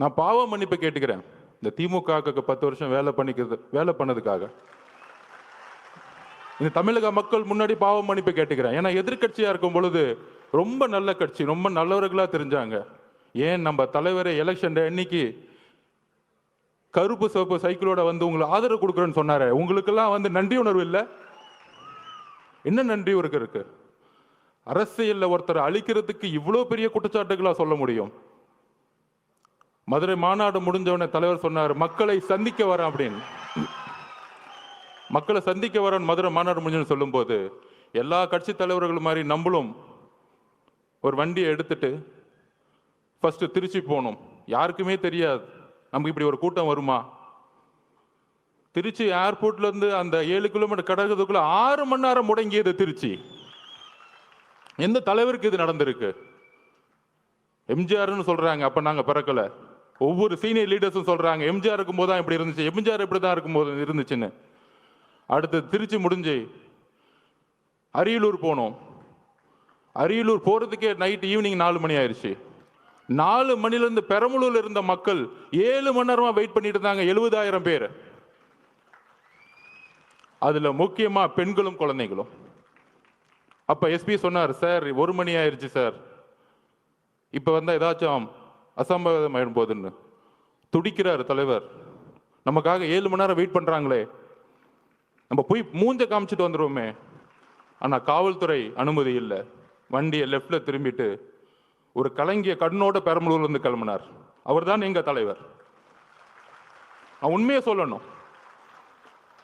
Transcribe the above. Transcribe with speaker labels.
Speaker 1: நான் பாவ மன்னிப்பு கேட்டுக்கிறேன். இந்த திமுக பத்து வருஷம் வேலை பண்ணிக்கிறது வேலை பண்ணதுக்காக. இந்த தமிழக மக்கள் முன்னாடி பாவ மன்னிப்பு கேட்டுக்கிறேன். ஏன்னா எதிர்க்கட்சியா இருக்கும் பொழுது ரொம்ப நல்ல கட்சி ரொம்ப நல்லவர்களா தெரிஞ்சாங்க. ஏன் நம்ம தலைவரை எலெக்ஷன் அன்னைக்கு கருப்பு சிவப்பு சைக்கிளோட வந்து உங்களுக்கு ஆதரவு கொடுக்குறேன்னு சொன்னாரு. உங்களுக்கெல்லாம் வந்து நன்றி உணர்வு இல்லை? என்ன நன்றி உனக்கு இருக்கு? அரசியலில் ஒருத்தர் அழிக்கிறதுக்கு இவ்வளோ பெரிய குற்றச்சாட்டுகளாக சொல்ல முடியும்? மதுரை மாநாடு முடிஞ்சவனே தலைவர் சொன்னார் மக்களை சந்திக்க வரேன் அப்படின்னு. மக்களை சந்திக்க வரேன் மதுரை மாநாடு முடிஞ்சுன்னு சொல்லும்போது எல்லா கட்சி தலைவர்கள் மாதிரி நம்மளும் ஒரு வண்டியை எடுத்துட்டு ஃபஸ்ட்டு திருச்சி போகணும். யாருக்குமே தெரியாது. நமக்கு இப்படி ஒரு கூட்டம் வருமா? திருச்சி ஏர்போர்ட்லேருந்து அந்த ஏழு கிலோமீட்டர் கடக்கிறதுக்குள்ள ஆறு மணி நேரம் முடங்கியது திருச்சி. எந்த தலைவருக்கு இது நடந்திருக்கு? எம்ஜிஆர்னு சொல்கிறாங்க அப்போ நாங்கள் பிறக்கலை. ஒவ்வொரு சீனியர் லீடர்ஸும் சொல்கிறாங்க எம்ஜிஆர் இருக்கும்போது தான் இப்படி இருந்துச்சு எம்ஜிஆர் இப்படி தான் இருக்கும்போது இருந்துச்சுன்னு. அடுத்து திருச்சி முடிஞ்சு அரியலூர் போனோம். அரியலூர் போகிறதுக்கே நைட் ஈவினிங் நாலு மணி ஆயிடுச்சு நாலு மணிலேருந்து பெரம்பலூரில் இருந்த மக்கள் ஏழு மணி நேரமாக வெயிட் பண்ணிட்டு இருந்தாங்க எழுபதாயிரம் பேர். அதில் முக்கியமாக பெண்களும் குழந்தைகளும். அப்போ எஸ்பி சொன்னார் சார் ஒரு மணி ஆயிடுச்சு சார். இப்போ வந்தால் ஏதாச்சும் அசம்பாவிதம் ஆயிடும் போதுன்னு துடிக்கிறார் தலைவர். நமக்காக ஏழு மணி நேரம் வெயிட் பண்ணுறாங்களே நம்ம போய் மூஞ்ச காமிச்சிட்டு வந்துடுவோமே ஆனால் காவல்துறை அனுமதி இல்லை. வண்டியை லெஃப்டில் திரும்பிட்டு ஒரு கலங்கிய கடனோட பெரம்பலூர்லேருந்து கிளம்பினார். அவர் தான் எங்கள் தலைவர். நான் உண்மையை சொல்லணும்.